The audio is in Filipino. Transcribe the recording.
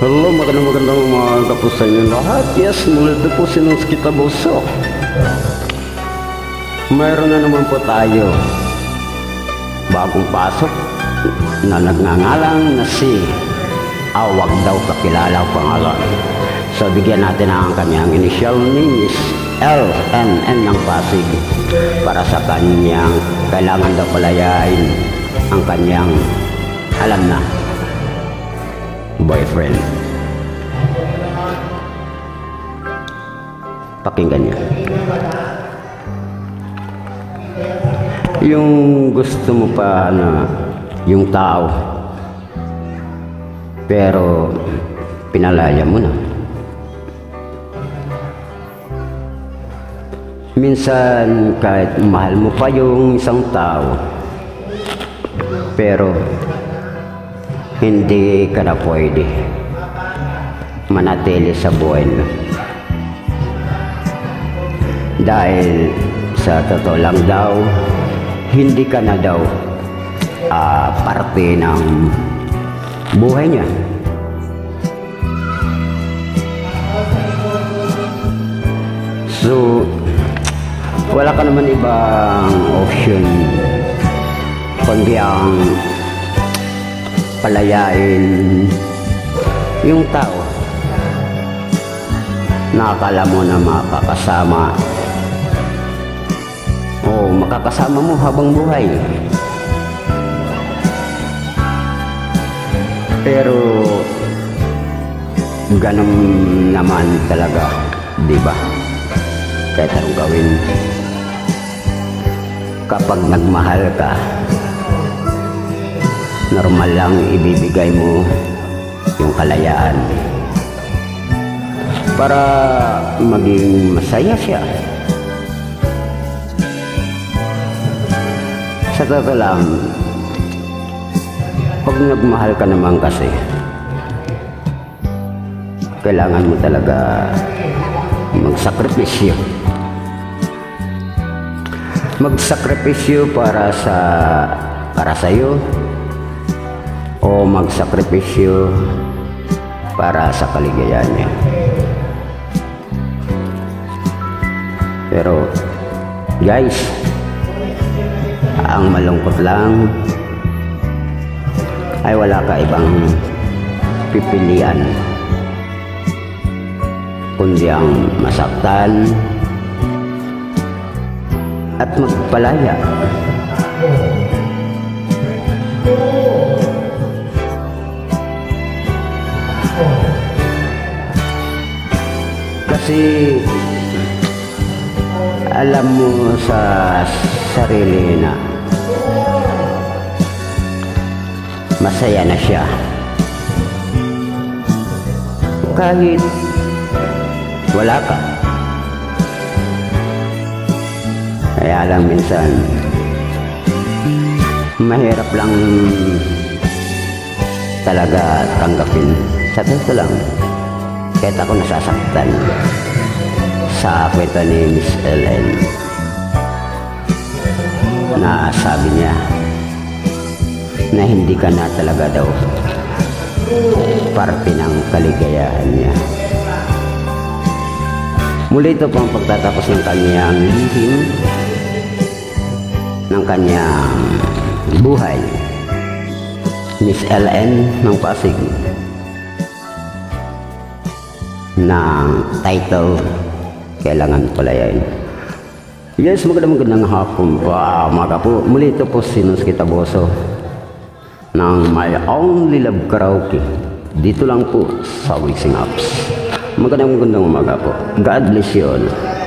Hello, magandang magandang umaga po sa inyo lahat. Yes, muli po sinus kita buso. Mayroon na naman po tayo bagong pasok na nagngangalang na si Awag daw kakilala ang pangalan. So bigyan natin ang kanyang initial name is LNN ng Pasig para sa kanyang kailangan daw palayain ang kanyang alam na boyfriend. Pakinggan niyo. Yung gusto mo pa na yung tao pero pinalaya mo na. Minsan kahit mahal mo pa yung isang tao pero hindi ka na pwede manatili sa buhay mo. Dahil sa totoo lang daw, hindi ka na daw ah, parte ng buhay niya. So, wala ka naman ibang option kundi ang palayain yung tao na akala mo na makakasama o makakasama mo habang buhay. Pero ganun naman talaga, di ba? Kahit anong gawin. Kapag nagmahal ka, normal lang ibibigay mo yung kalayaan para maging masaya siya. Sa totoo lang, pag nagmahal ka naman kasi, kailangan mo talaga magsakripisyo. Magsakripisyo para sa para sa iyo o magsakripisyo para sa kaligayahan niya. Pero guys, ang malungkot lang ay wala ka ibang pipilian kundi ang masaktan at magpalaya. Kasi alam mo sa sarili na masaya na siya. Kahit wala ka. Kaya lang minsan, mahirap lang talaga tanggapin. Sa totoo lang, kahit ako nasasaktan sa kwento ni Miss Ellen na sabi niya na hindi ka na talaga daw parte ng kaligayahan niya. Muli ito po ang pagtatapos ng kanyang lihim ng kanyang buhay. Miss LN ng Pasig ng title Kailangan Palayain. Yes, magandang magandang hapon po. Ah, umaga po. Muli ito po si Nus Kitaboso ng My Only Love Karaoke. Dito lang po sa Wixing Apps. Magandang magandang umaga po. God bless you all.